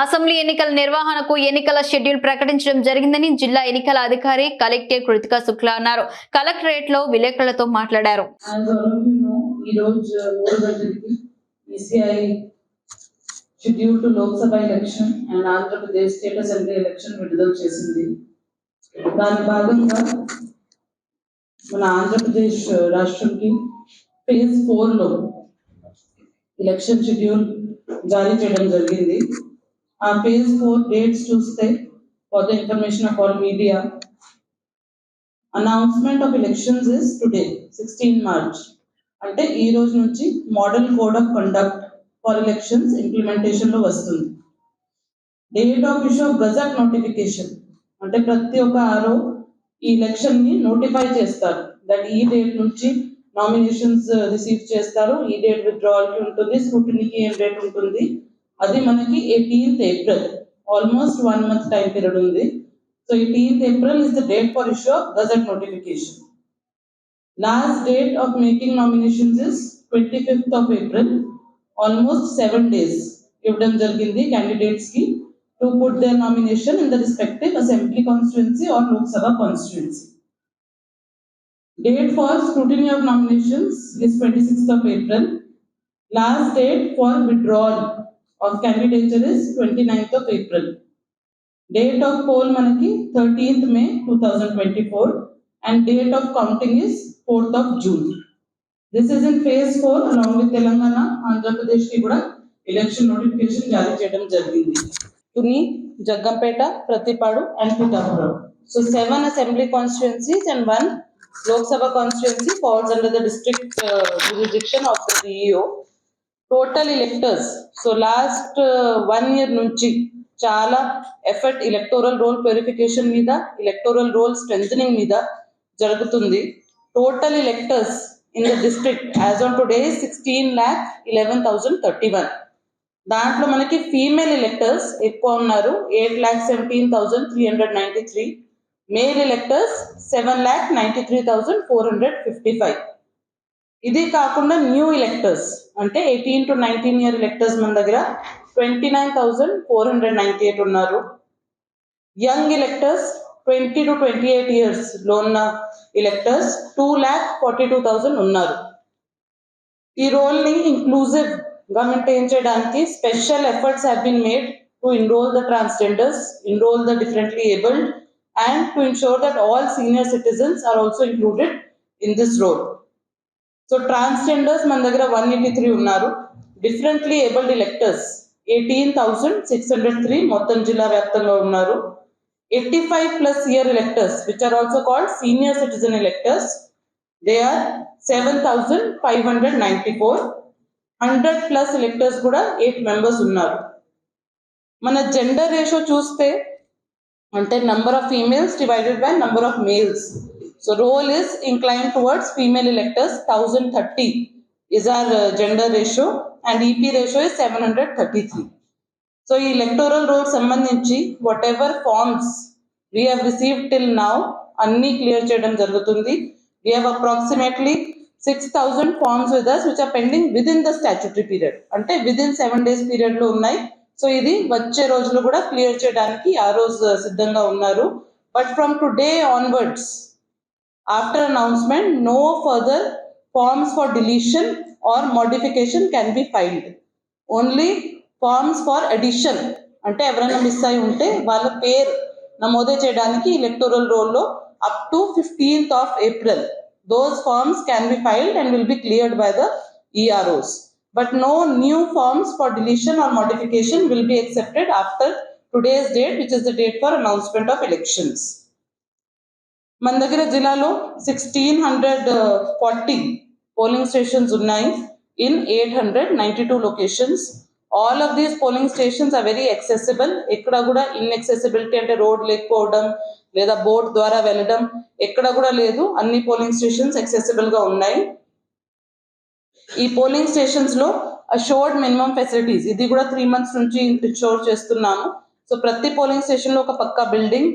Assembly ఎన్నికల నిర్వహణకు ఎన్నికల షెడ్యూల్ ప్రకటించడం జరిగిందని జిల్లా ఎన్నికల అధికారి కలెక్టర్ కృతిక శుక్లా అన్నారు. కలెక్టరేట్లో విలేకరులతో మాట్లాడారు. Schedule to Lok Sabha election and Andhra Pradesh state assembly election విడుదల చేసింది. దాని భాగంగా మన ఆంధ్రప్రదేశ్ రాష్ట్రంకి ఫేజ్ ఫోర్లో ఎలక్షన్ షెడ్యూల్ జారీ చేయడం జరిగింది. ఆ ఫేజ్ ఫోర్ డేట్స్ చూస్తే for the information of all media announcement of elections is today sixteen March అంటే ఈ రోజు నుంచి model code of conduct for elections ఇంప్లిమెంటేషన్లో వస్తుంది. Date of issue of gazette notification అంటే ప్రతి ఒక్క ఆరో ఈ ఎలక్షన్ని నోటిఫై చేస్తారు. దట్ ఈ డేట్ నుంచి నామినేషన్స్ రిసీవ్ చేస్తారు. ఈ డేట్ విత్డ్రావల్కి ఉంటుంది స్క్రూటినీకి ఏం డేట్ ఉంటుంది? అది మనకి eighteenth April almost one month time period ఉంది so eighteenth April is the date for issue of gazette notification Last date of making nominations is twenty-fifth of April, almost seven days. ఇవ్వడం జరిగింది candidates కి to put their nomination in the respective assembly constituency or Lok Sabha constituency. Date for scrutiny of nominations is twenty-sixth of April. Last date for withdrawal of candidature is 29th of April. Date of poll మనకి thirteenth May two thousand twenty-four and date of counting is fourth of June. This is in phase four along with Telangana, Andhra Pradesh కి కూడా election notification జారీ చేయడం జరిగింది. Tuni, Jaggampeta, Prathipadu and Pithapuram. So seven assembly constituencies and one Lok Sabha constituency falls under the district uh, jurisdiction of the DEO. Total electors so last one year నుంచి చాలా effort electoral roll purification మీద electoral roll strengthening మీద జరుగుతుంది total electors in the district as on today sixteen lakh eleven thousand thirty one దాంట్లో మనకి female electors ఎక్కువ ఉన్నారు. Eight lakh seventeen thousand three hundred ninety three male electors seven lakh ninety three thousand four hundred fifty five ఇది కాకుండా new electors అంటే eighteen to nineteen year electors మన దగ్గర twenty nine thousand four hundred ninety eight ఉన్నారు young electors twenty to twenty eight ఇయర్స్లో ఉన్న electors two lakh forty two thousand ఉన్నారు ఈ రోల్ని ఇంక్లూజివ్గా మెయింటైన్ చేయడానికి special efforts have been made to enrol the transgenders enrol the differently abled and to ensure that all senior citizens are also included in this role. So transgenders మన దగ్గర one eighty three ఉన్నారు. Differently abled electors eighteen thousand six hundred three మొత్తం జిల్లా వ్యాప్తంగా ఉన్నారు. Eighty five plus year electors which are also called senior citizen electors they are seven thousand five hundred ninety four hundred plus electors కూడా eight members ఉన్నారు. మన gender ratio చూస్తే అంటే number of females divided by number of males so roll is inclined towards female electors 1030 is our and gender ratio and EP ratio is 733. So ఈ electoral roll సంబంధించి whatever forms we have receive till now అన్ని clear చేయడం జరుగుతుంది. We have approximately six thousand forms with us which are pending within the statutory period అంటే within seven days పీరియడ్లో ఉన్నాయి. So ఇది వచ్చే రోజులు కూడా క్లియర్ చేయడానికి ఆ రోజు uh, సిద్ధంగా ఉన్నారు. But from today onwards after announcement no further forms for deletion or modification can be filed. Only forms for addition. అంటే ఎవరైనా మిస్ అయి ఉంటే వాళ్ళ పేరు నమోదు చేయడానికి ఎలక్టోరల్ రోల్లో up to fifteenth of April those forms can be filed and will be cleared by the EROs but no new forms for deletion or modification will be accepted after today's date which is the date for announcement of elections మన దగ్గర జిల్లాలో sixteen hundred forty polling stations ఉన్నాయి. In eight hundred ninety two locations all of these polling stations are very accessible ఎక్కడ కూడా ఇన్ఎక్సెసిబిలిటీ అంటే road లేకపోవడం లేదా boat ద్వారా వెళ్ళడం ఎక్కడ కూడా లేదు. అన్ని పోలింగ్ స్టేషన్స్ ఎక్సెసిబుల్గా ఉన్నాయి. ఈ పోలింగ్ స్టేషన్స్లో అషోర్డ్ మినిమం ఫెసిలిటీస్ ఇది కూడా త్రీ మంత్స్ నుంచి షోర్ చేస్తున్నాము. సో ప్రతి పోలింగ్ స్టేషన్లో ఒక పక్కా బిల్డింగ్